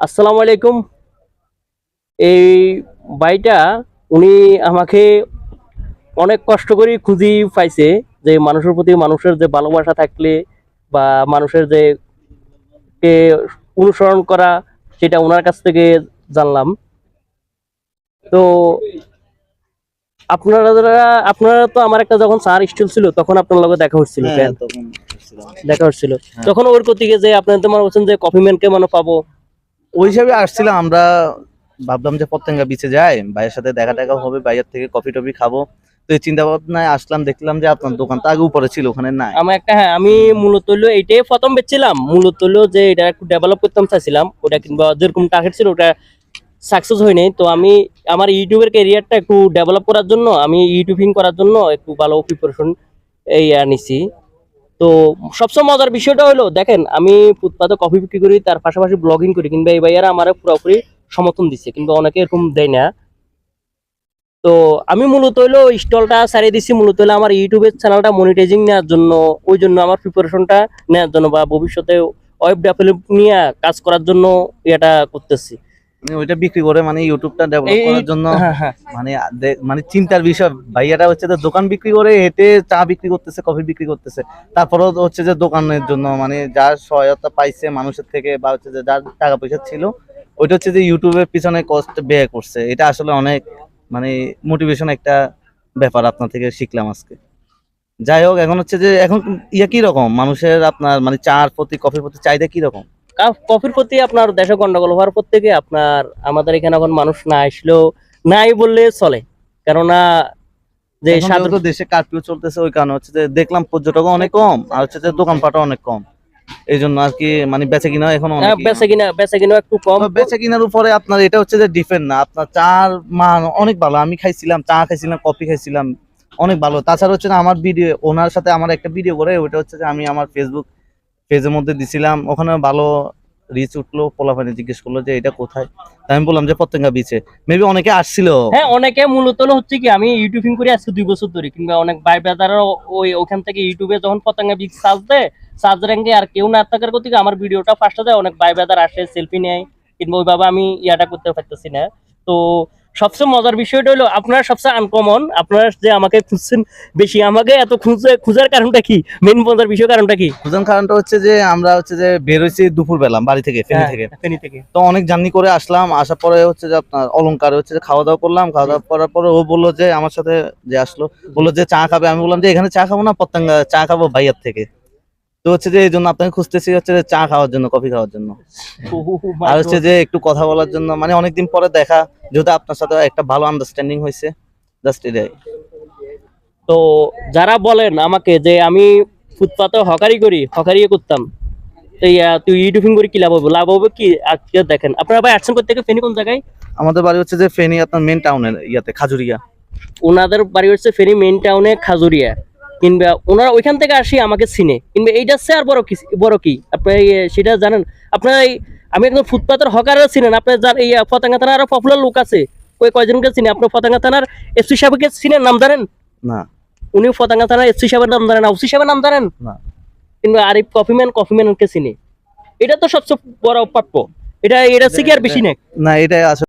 আসসালামু আলাইকুম। এই ভাইটা উনি আমাকে অনেক কষ্ট করে খুঁজি পাইছে যে মানুষের প্রতি মানুষের যে ভালোবাসা থাকলে বা মানুষের যে কে অনুসরণ করা সেটা ওনার কাছ থেকে জানলাম। তো আপনারা আপনারা তো আমার একটা যখন চার স্টিল ছিল তখন আপনার লগে দেখা হচ্ছিল হ্যাঁ। দেখা হচ্ছিল। হ্যাঁ। তখন ওর কতিকে যে আপনার তো মনে করছেন যে কফি ম্যানকে মানে পাবো? ওই হিসাবে আসছিলাম, আমরা ভাবলাম যে পতেঙ্গা বিচে যাই, ভাইয়ের সাথে দেখা টাকা হবে ভাইয়ের থেকে কফি টফি খাব। তো এই চিন্তা ভাবনায় আসলাম, দেখলাম যে আপনার দোকানটা আগে উপরে ছিল, ওখানে নাই। আমার একটা হ্যাঁ আমি মূলত হলো এইটাই প্রথম বেচছিলাম। মূলত হলো যে এটা একটু ডেভেলপ করতাম, চাইছিলাম। ওটা কিংবা যেরকম টার্গেট ছিল, ওটা সাকসেস হয়নি। তো আমি আমার ইউটিউবের ক্যারিয়ারটা একটু ডেভেলপ করার জন্য, আমি ইউটিউবিং করার জন্য একটু ভালো প্রিপারেশন এই নিছি তো সবচেয়ে মজার বিষয়টা হলো, দেখেন, আমি ফুটপাতে কফি বিক্রি করি, তার পাশাপাশি ব্লগিং করি কিংবা এই ভাইয়ারা আমার পুরোপুরি সমর্থন দিচ্ছে, কিন্তু অনেকে এরকম দেয় না। তো আমি মূলত হলো স্টলটা সারিয়ে দিচ্ছি মূলত হলো আমার ইউটিউবের চ্যানেলটা মনিটাইজিং নেওয়ার জন্য, ওই জন্য আমার প্রিপারেশনটা নেওয়ার জন্য বা ভবিষ্যতে ওয়েব ডেভেলপ নিয়ে কাজ করার জন্য এটা করতেছি। ওইটা বিক্রি করে মানে ইউটিউবটা ডেভেলপ করার জন্য হ্যাঁ হ্যাঁ। মানে মানে চিন্তার বিষয়। ভাইয়াটা হচ্ছে যে দোকান বিক্রি করে হেঁটে চা বিক্রি করতেছে কফি বিক্রি করতেছে। তারপরেও হচ্ছে যে দোকানের জন্য মানে যার সহায়তা পাইছে মানুষের থেকে বা হচ্ছে যে যার টাকা পয়সা ছিল ওইটা হচ্ছে যে ইউটিউবের পিছনে কষ্ট ব্যয় করছে। এটা আসলে অনেক মানে মোটিভেশন একটা ব্যাপার আপনার থেকে শিখলাম আজকে। যাই হোক এখন হচ্ছে যে এখন ইয়া কি রকম মানুষের আপনার মানে চার প্রতি কফির প্রতি চাহিদা কি রকম কা- কফির প্রতি আপনার দেশে গন্ডগোল হওয়ার পর থেকে আপনার আমাদের এখানে এখন মানুষ না আসলেও নাই বললে চলে। কেননা যে এখন সাধারণ দেশে কারফিউ চলতেছে ওই কারণে হচ্ছে যে দেখলাম পর্যটকও অনেক কম আর হচ্ছে যে দোকানপাটও অনেক কম। এই জন্য আর কি মানে বেচে কিনা এখন হ্যাঁ, বেচে কিনা বেচে কিনা একটু কম। বেচে কিনার উপরে আপনার এটা হচ্ছে যে ডিফেন্ড না। আপনার চার মান অনেক ভালো। আমি খাইছিলাম চা খাইছিলাম কফি খাইছিলাম অনেক ভালো। তাছাড়া হচ্ছে না আমার ভিডিও ওনার সাথে আমার একটা ভিডিও করে ওইটা হচ্ছে যে আমি আমার ফেসবুক পেজের মধ্যে দিছিলাম, ওখানে ভালো রিচ উঠল, পোলাপানি জিজ্ঞেস করল যে এটা কোথায়? আমি বললাম যে পতেঙ্গা বিচে মেবি অনেকে আসছিল। হ্যাঁ অনেকে মূলত হচ্ছে কি, আমি ইউটিউবিং করে আজকে দুই বছর ধরে, কিংবা অনেক ভাই ব্রাদারও ওই ওখান থেকে ইউটিউবে যখন পতঙ্গা বিগ সার্চ দেয় সার্চ র্যাঙ্কে আর কেউ না থাকার গতিকে আমার ভিডিওটা ফার্স্টে যায় অনেক ভাই ব্রাদার আসে সেলফি নেয়, কিংবা ওইভাবে আমি ইয়াটা করতে পারতেছি না। তো সবচেয়ে মজার বিষয়টা হলো আপনার সবচেয়ে আনকমন আপনার যে আমাকে খুঁজছেন বেশি আমাকে এত খুঁজে খুঁজার কারণটা কি? মেন মজার বিষয় কারণটা কি? প্রধান কারণটা হচ্ছে যে আমরা হচ্ছে যে বের হয়েছি দুপুর বেলা বাড়ি থেকে ফেনী হ্যাঁ, থেকে। ফেনী থেকে। তো অনেক জার্নি করে আসলাম আসার পরে হচ্ছে যে আপনার অলংকার হচ্ছে যে খাওয়া দাওয়া করলাম খাওয়া দাওয়া করার পরে ও বলল যে আমার সাথে যে আসলো বলল যে চা খাবে? আমি বললাম যে এখানে চা খাব না পতঙ্গা চা খাব ভাইয়ার থেকে। তো হচ্ছে যে এই জন্য আপনাকে খুঁজতেছি হচ্ছে যে চা খাওয়ার জন্য কফি খাওয়ার জন্য। আর হচ্ছে যে একটু কথা বলার জন্য মানে অনেকদিন পরে দেখা যেহেতু আপনার সাথে একটা ভালো আন্ডারস্ট্যান্ডিং হয়েছে জাস্ট এটাই। তো যারা বলেন আমাকে যে আমি ফুটপাতে হকারি করি হকারি করতাম তো ইয়া, তুই ইউটিউবিং করে কি লাভ হবে? লাভ হবে কি? আজকে দেখেন আপনারা ভাই আসছেন করতে ফেনি কোন জায়গায়? আমাদের বাড়ি হচ্ছে যে ফেনী আপনার মেন টাউনের ইয়াতে খাজুরিয়া। ওনাদের বাড়ি হচ্ছে ফেনি মেইন টাউনে খাজুরিয়া। কিংবা ওনারা ওইখান থেকে আসি আমাকে চিনে। কিংবা এইটা আর বড় কি বড় কি? আপনি সেটা জানেন। আপনার আমি একদম ফুটপাতের হকারও চিনেন। আপনার যার এই পতাঙ্গা থানার আরও পপুলার লোক আছে ওই কয়জনকে চিনে? আপনার পতাঙ্গা থানার এসপি সাহেবকে চিনেন? নাম জানেন? না। উনি পতাঙ্গা থানার এসপি সাহেবের নাম জানেন। ওসি সাহেবের নাম জানেন? না। কিংবা আরিফ কফিম্যান কফিম্যানকে চিনে। এটা তো সবচেয়ে বড় প্রাপ্য এটা এটা থেকে আর বেশি নেই। না এটাই আসলে